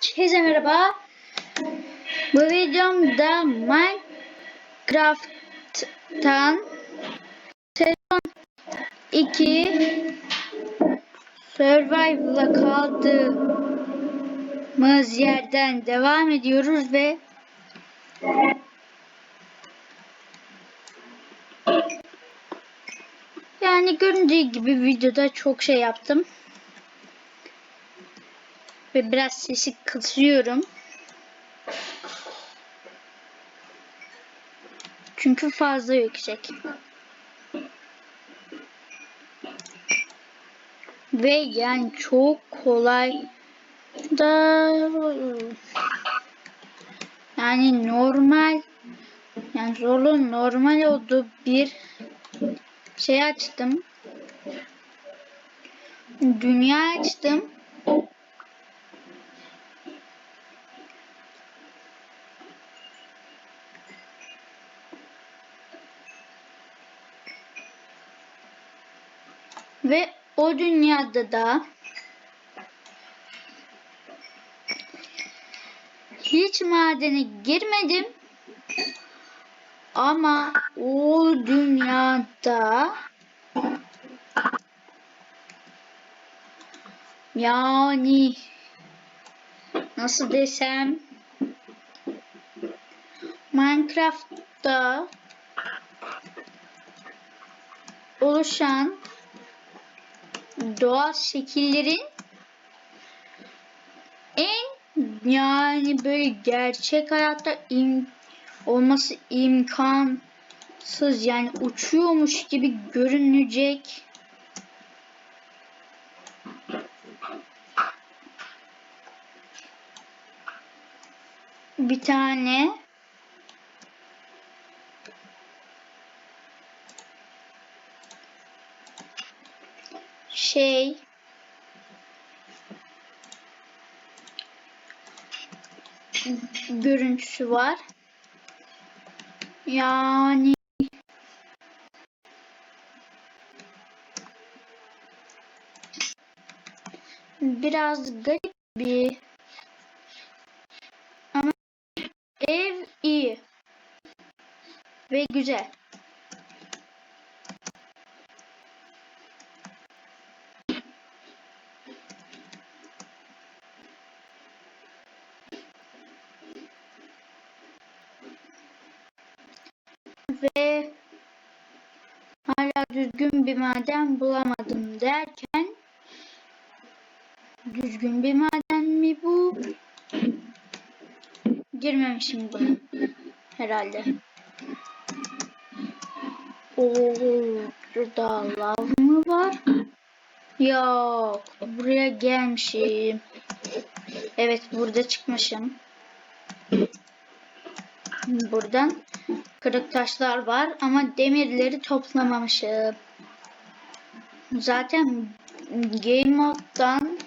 Herkese merhaba. Bu videomda Minecraft'tan sezon 2 Survival'a kaldığımız yerden devam ediyoruz ve yani göründüğü gibi videoda çok şey yaptım. Ve biraz sesi kısıyorum. Çünkü fazla yüksek. Ve yani çok kolay da yani normal yani zorluğun normal olduğu bir şey açtım. Dünya açtım. Ve o dünyada da hiç madene girmedim. Ama o dünyada yani nasıl desem Minecraft'ta oluşan doğal şekillerin en yani böyle gerçek hayatta im, olması imkansız yani uçuyormuş gibi görünecek. Bir tane şey görüntüsü var. Yani biraz garip bir ama ev iyi ve güzel. ve hala düzgün bir maden bulamadım derken düzgün bir maden mi bu? Girmemişim buna herhalde. Oo, burada lav mı var? Yok, buraya gelmişim. Evet, burada çıkmışım. Buradan kırık taşlar var ama demirleri toplamamışım. Zaten Game Mode'dan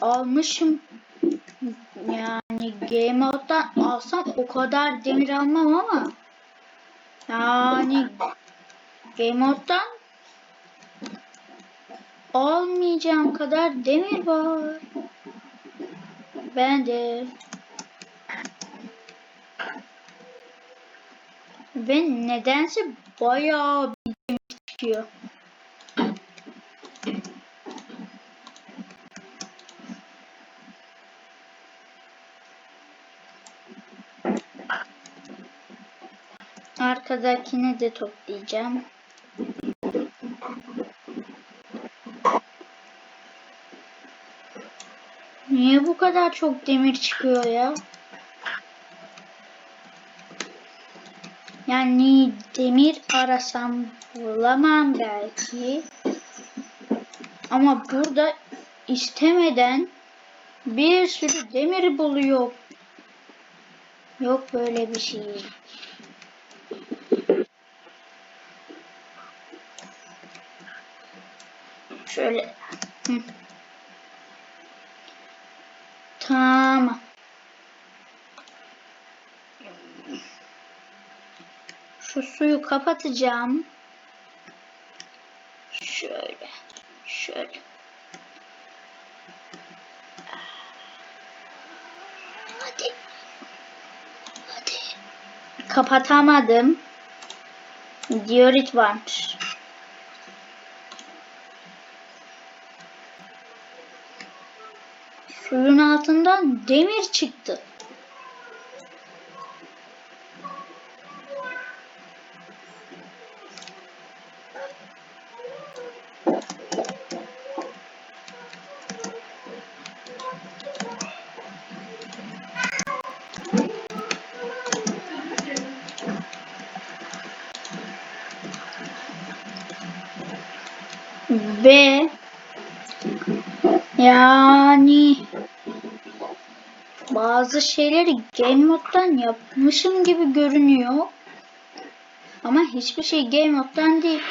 almışım. Yani Game Mode'dan alsam o kadar demir almam ama yani Game Mode'dan almayacağım kadar demir var. Ben de Ve nedense bayağı bir çıkıyor. Arkadakini de toplayacağım. Niye bu kadar çok demir çıkıyor ya? Yani demir arasam bulamam belki. Ama burada istemeden bir sürü demir buluyor. Yok böyle bir şey. Şöyle. Hı. Tamam. Şuyu kapatacağım. Şöyle. Şöyle. Hadi. Hadi. Kapatamadım. Diorit varmış. Suyun altından demir çıktı. Ve yani bazı şeyleri game moddan yapmışım gibi görünüyor. Ama hiçbir şey game moddan değil.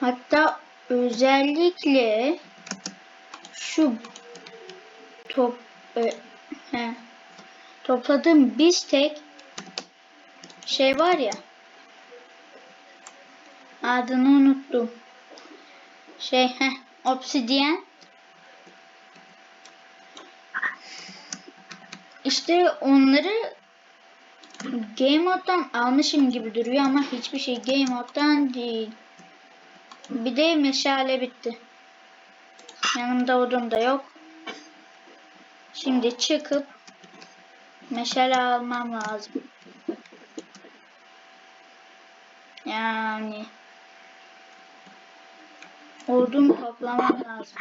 Hatta özellikle şu top e, he, topladığım bistek şey var ya adını unuttum. Şey he obsidian İşte onları Game Mode'dan almışım gibi duruyor ama hiçbir şey Game Mode'dan değil. Bir de meşale bitti. Yanımda odun da yok. Şimdi çıkıp meşale almam lazım. Yani odun toplamam lazım.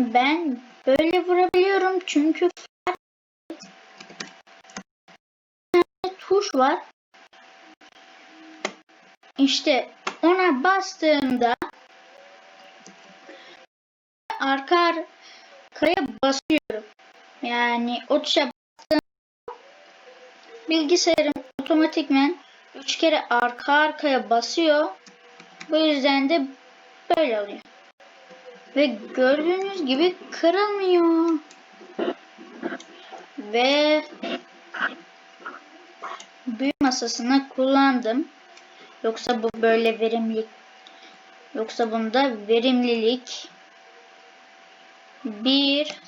Ben böyle vurabiliyorum çünkü tuş var. İşte ona bastığımda arka arkaya basıyorum. Yani o tuşa bastığımda bilgisayarım otomatikmen 3 kere arka arkaya basıyor. Bu yüzden de böyle oluyor. Ve gördüğünüz gibi kırılmıyor. Ve büyü masasına kullandım. Yoksa bu böyle verimlilik yoksa bunda verimlilik bir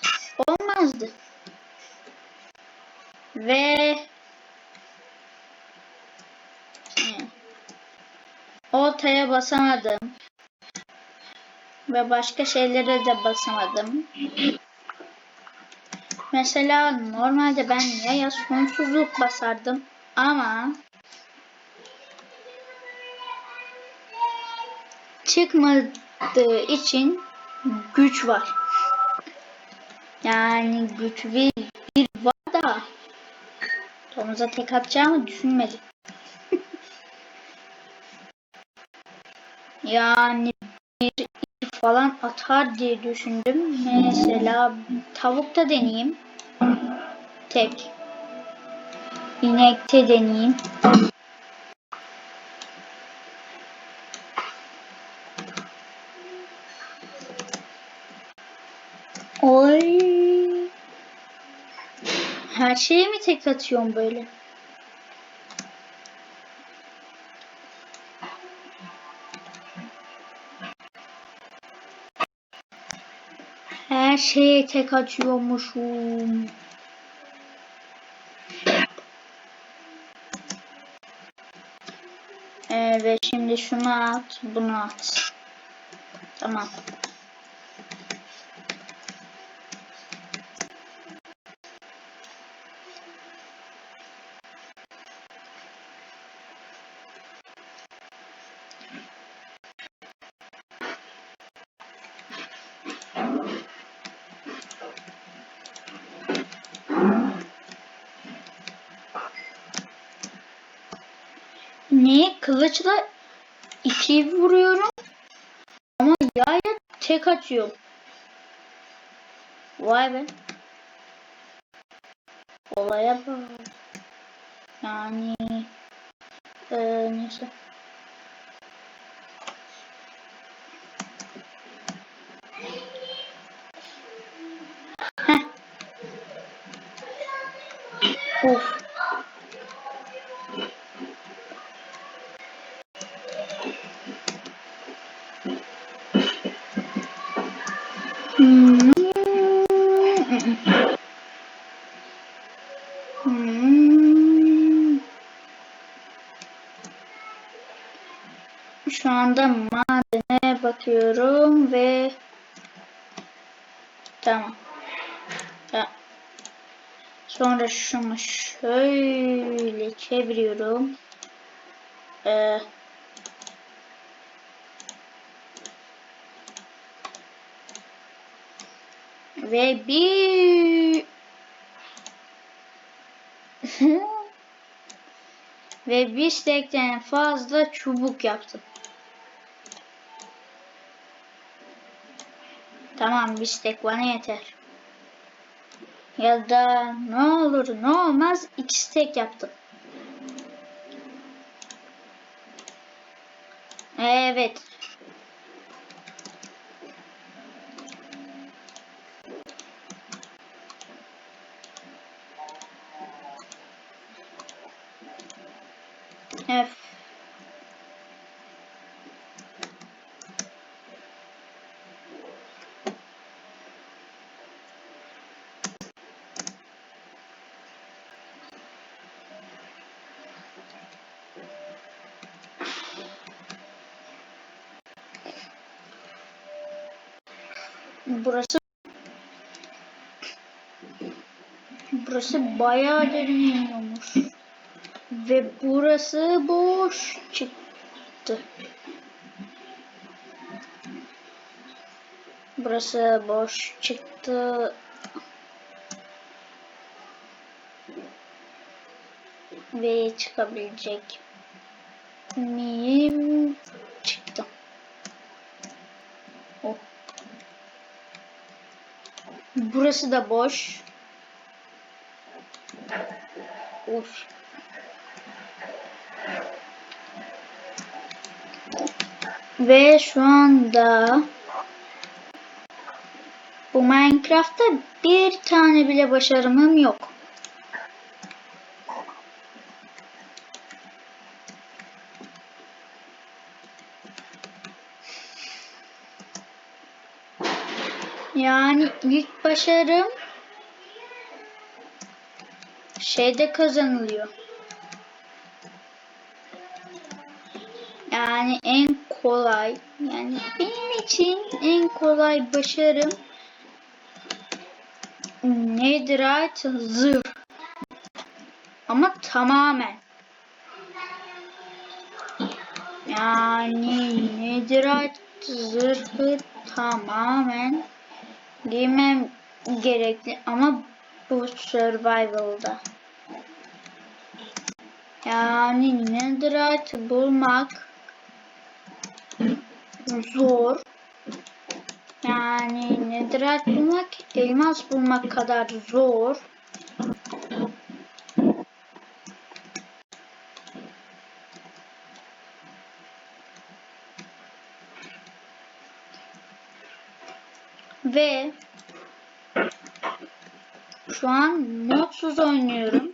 olmazdı. Ve oltaya basamadım ve başka şeylere de basamadım. Mesela normalde ben yaya sonsuzluk basardım ama çıkmadığı için güç var. Yani güç bir, bir var da domuza tek atacağımı düşünmedim. yani falan atar diye düşündüm. Mesela tavukta deneyeyim. Tek. İnekte deneyeyim. Oy. Her şeye mi tek atıyorum böyle? Her şeye tek açıyormuşum. Evet şimdi şunu at, bunu at. Tamam. Ne? Kılıçla iki vuruyorum. Ama yaya tek atıyor. Vay be. Olaya bak. Yani eee neyse. Heh. Of. Bakıyorum ve tamam. tamam. Sonra şunu şöyle çeviriyorum. Ee, ve bir ve bir stekten fazla çubuk yaptım. Tamam bir stek bana yeter. Ya da ne olur ne olmaz iki stek yaptım. Evet. F. Burası Burası bayağı derinliyormuş. Ve burası boş çıktı. Burası boş çıktı. Ve çıkabilecek miyim? Burası da boş. Of. Ve şu anda bu Minecraft'ta bir tane bile başarımım yok. Yani ilk başarım şeyde kazanılıyor. Yani en kolay yani benim için en kolay başarım Netherite zırh. Ama tamamen. Yani Netherite zırhı tamamen giymem gerekli ama bu survival'da. Yani netherite bulmak zor. Yani netherite bulmak elmas bulmak kadar zor. Ve şu an modsuz oynuyorum.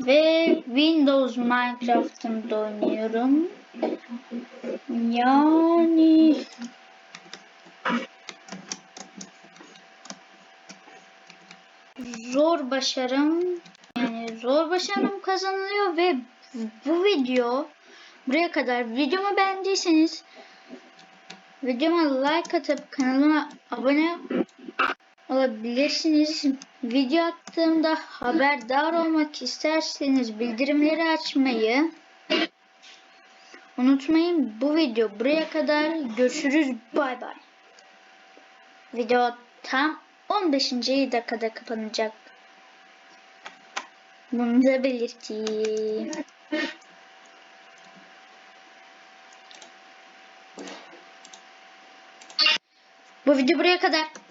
Ve Windows Minecraft'ımda oynuyorum. Yani zor başarım yani zor başarım kazanılıyor ve bu video buraya kadar videomu beğendiyseniz videoma like atıp kanalıma abone olabilirsiniz. Video attığımda haberdar olmak isterseniz bildirimleri açmayı unutmayın. Bu video buraya kadar. Görüşürüz. Bay bay. Video tam 15. dakikada kapanacak. Bunu da belirteyim. Bu video buraya kadar.